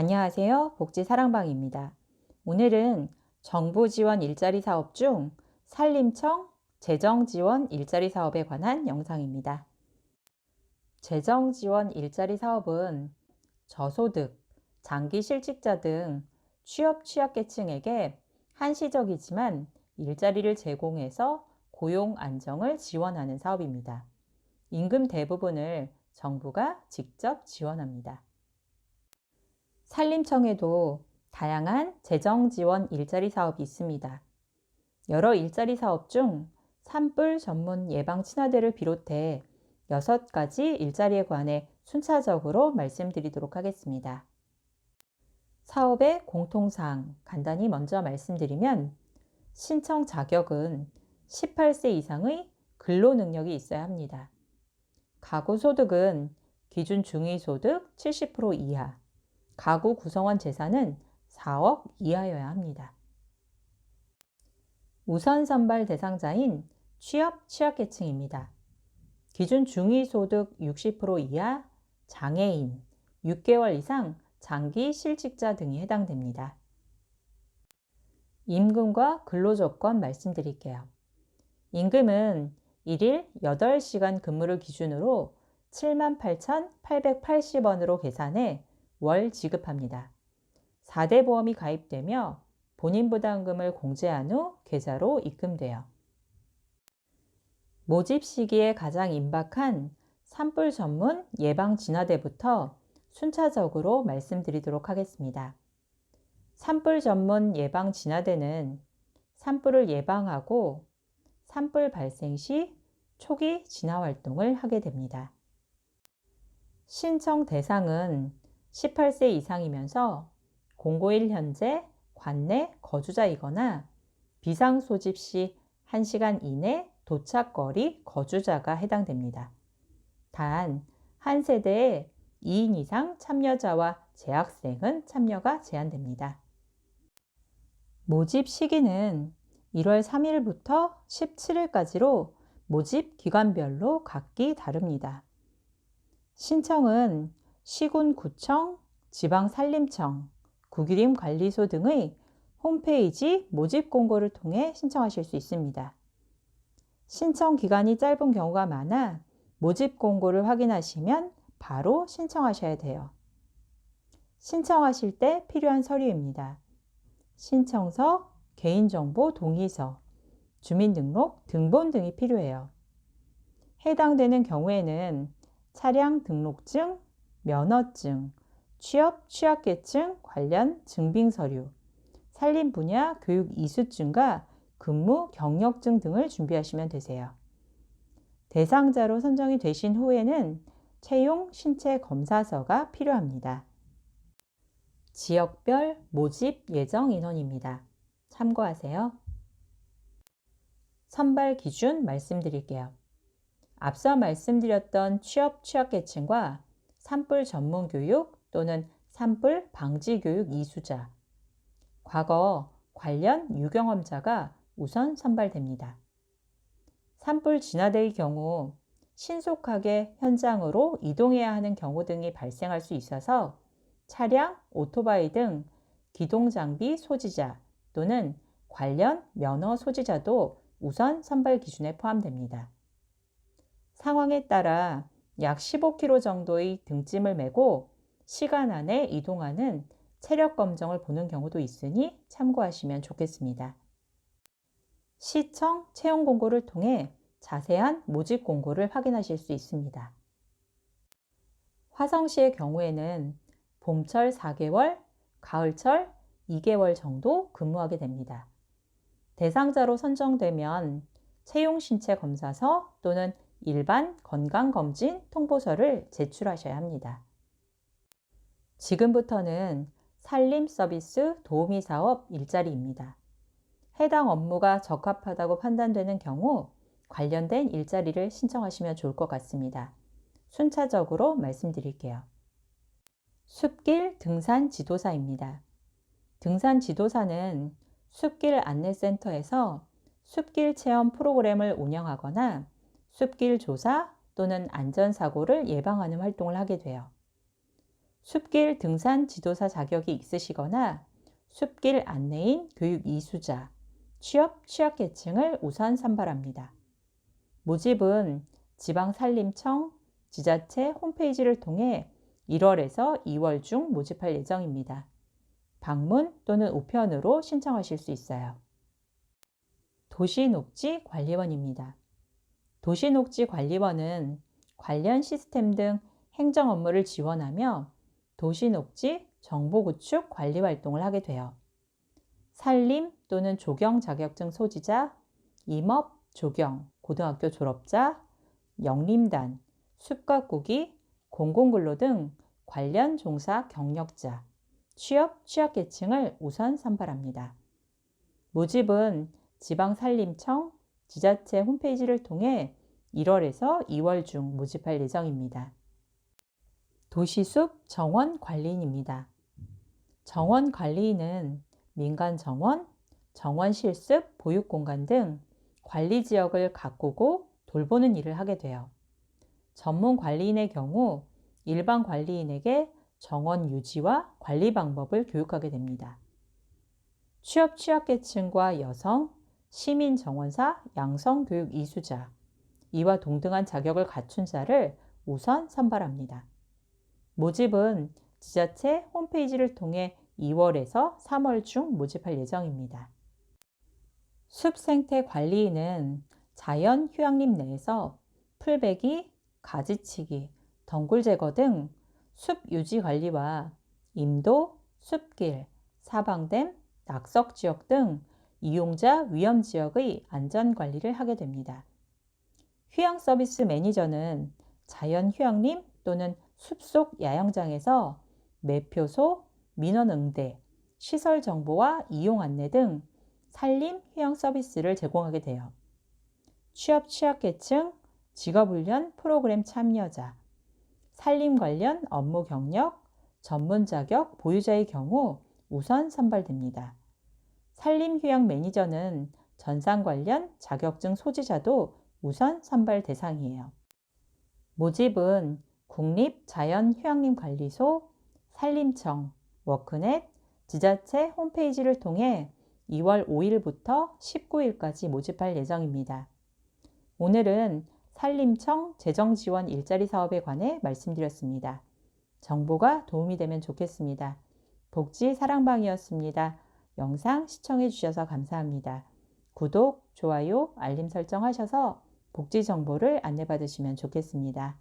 안녕하세요. 복지사랑방입니다. 오늘은 정부 지원 일자리 사업 중 산림청 재정 지원 일자리 사업에 관한 영상입니다. 재정 지원 일자리 사업은 저소득, 장기 실직자 등 취업 취약계층에게 한시적이지만 일자리를 제공해서 고용 안정을 지원하는 사업입니다. 임금 대부분을 정부가 직접 지원합니다. 산림청에도 다양한 재정 지원 일자리 사업이 있습니다. 여러 일자리 사업 중 산불 전문 예방 친화대를 비롯해 6가지 일자리에 관해 순차적으로 말씀드리도록 하겠습니다. 사업의 공통사항 간단히 먼저 말씀드리면 신청 자격은 18세 이상의 근로 능력이 있어야 합니다. 가구 소득은 기준 중위소득 70% 이하, 가구 구성원 재산은 4억 이하여야 합니다. 우선 선발 대상자인 취업 취약계층입니다. 기준 중위소득 60% 이하, 장애인, 6개월 이상 장기 실직자 등이 해당됩니다. 임금과 근로조건 말씀드릴게요. 임금은 1일 8시간 근무를 기준으로 78,880원으로 계산해 월 지급합니다. 4대 보험이 가입되며 본인 부담금을 공제한 후 계좌로 입금돼요. 모집 시기에 가장 임박한 산불 전문 예방 진화대부터 순차적으로 말씀드리도록 하겠습니다. 산불 전문 예방 진화대는 산불을 예방하고 산불 발생 시 초기 진화 활동을 하게 됩니다. 신청 대상은 18세 이상이면서 공고일 현재 관내 거주자이거나 비상 소집 시 1시간 이내 도착거리 거주자가 해당됩니다. 단, 한 세대에 2인 이상 참여자와 재학생은 참여가 제한됩니다. 모집 시기는 1월 3일부터 17일까지로 모집 기관별로 각기 다릅니다. 신청은 시군구청, 지방산림청, 국유림관리소 등의 홈페이지 모집 공고를 통해 신청하실 수 있습니다. 신청 기간이 짧은 경우가 많아 모집 공고를 확인하시면 바로 신청하셔야 돼요. 신청하실 때 필요한 서류입니다. 신청서, 개인정보 동의서, 주민등록, 등본 등이 필요해요. 해당되는 경우에는 차량 등록증, 면허증, 취업, 취약계층 관련 증빙 서류, 산림 분야 교육 이수증과 근무 경력증 등을 준비하시면 되세요. 대상자로 선정이 되신 후에는 채용 신체 검사서가 필요합니다. 지역별 모집 예정 인원입니다. 참고하세요. 선발 기준 말씀드릴게요. 앞서 말씀드렸던 취업 취약계층과 산불 전문 교육 또는 산불 방지 교육 이수자, 과거 관련 유경험자가 우선 선발됩니다. 산불 진화대의 경우 신속하게 현장으로 이동해야 하는 경우 등이 발생할 수 있어서 차량, 오토바이 등 기동장비 소지자 또는 관련 면허 소지자도 우선 선발 기준에 포함됩니다. 상황에 따라 약 15km 정도의 등짐을 메고 시간 안에 이동하는 체력 검정을 보는 경우도 있으니 참고하시면 좋겠습니다. 시청 채용 공고를 통해 자세한 모집 공고를 확인하실 수 있습니다. 화성시의 경우에는 봄철 4개월, 가을철 2개월 정도 근무하게 됩니다. 대상자로 선정되면 채용 신체 검사서 또는 일반 건강검진 통보서를 제출하셔야 합니다. 지금부터는 산림 서비스 도우미 사업 일자리입니다. 해당 업무가 적합하다고 판단되는 경우 관련된 일자리를 신청하시면 좋을 것 같습니다. 순차적으로 말씀드릴게요. 숲길 등산 지도사입니다. 등산 지도사는 숲길 안내센터에서 숲길 체험 프로그램을 운영하거나 숲길 조사 또는 안전사고를 예방하는 활동을 하게 돼요. 숲길 등산 지도사 자격이 있으시거나 숲길 안내인 교육 이수자, 취업 취약계층을 우선 선발합니다. 모집은 지방산림청 지자체 홈페이지를 통해 1월에서 2월 중 모집할 예정입니다. 방문 또는 우편으로 신청하실 수 있어요. 도시녹지관리원입니다. 도시녹지관리원은 관련 시스템 등 행정 업무를 지원하며 도시녹지 정보구축 관리 활동을 하게 돼요. 산림 또는 조경 자격증 소지자, 임업, 조경, 고등학교 졸업자, 영림단, 숲가꾸기, 공공근로 등 관련 종사 경력자, 취업, 취약계층을 우선 선발합니다. 모집은 지방산림청, 지자체 홈페이지를 통해 1월에서 2월 중 모집할 예정입니다. 도시숲 정원 관리인입니다. 정원 관리인은 민간 정원, 정원 실습, 보육 공간 등 관리 지역을 가꾸고 돌보는 일을 하게 돼요. 전문 관리인의 경우 일반 관리인에게 정원 유지와 관리 방법을 교육하게 됩니다. 취업 취약계층과 여성, 시민 정원사, 양성 교육 이수자, 이와 동등한 자격을 갖춘 자를 우선 선발합니다. 모집은 지자체 홈페이지를 통해 2월에서 3월 중 모집할 예정입니다. 숲생태 관리인은 자연 휴양림 내에서 풀베기, 가지치기, 덩굴 제거 등 숲 유지 관리와 임도, 숲길, 사방댐, 낙석 지역 등 이용자 위험 지역의 안전 관리를 하게 됩니다. 휴양 서비스 매니저는 자연 휴양림 또는 숲속 야영장에서 매표소, 민원 응대, 시설 정보와 이용 안내 등 산림 휴양 서비스를 제공하게 돼요. 취업 취약계층, 직업훈련 프로그램 참여자, 산림 관련 업무 경력, 전문 자격 보유자의 경우 우선 선발됩니다. 산림 휴양 매니저는 전산 관련 자격증 소지자도 우선 선발 대상이에요. 모집은 국립자연휴양림관리소, 산림청, 워크넷, 지자체 홈페이지를 통해 2월 5일부터 19일까지 모집할 예정입니다. 오늘은 산림청 재정지원 일자리 사업에 관해 말씀드렸습니다. 정보가 도움이 되면 좋겠습니다. 복지 사랑방이었습니다. 영상 시청해 주셔서 감사합니다. 구독, 좋아요, 알림 설정 하셔서 복지 정보를 안내받으시면 좋겠습니다.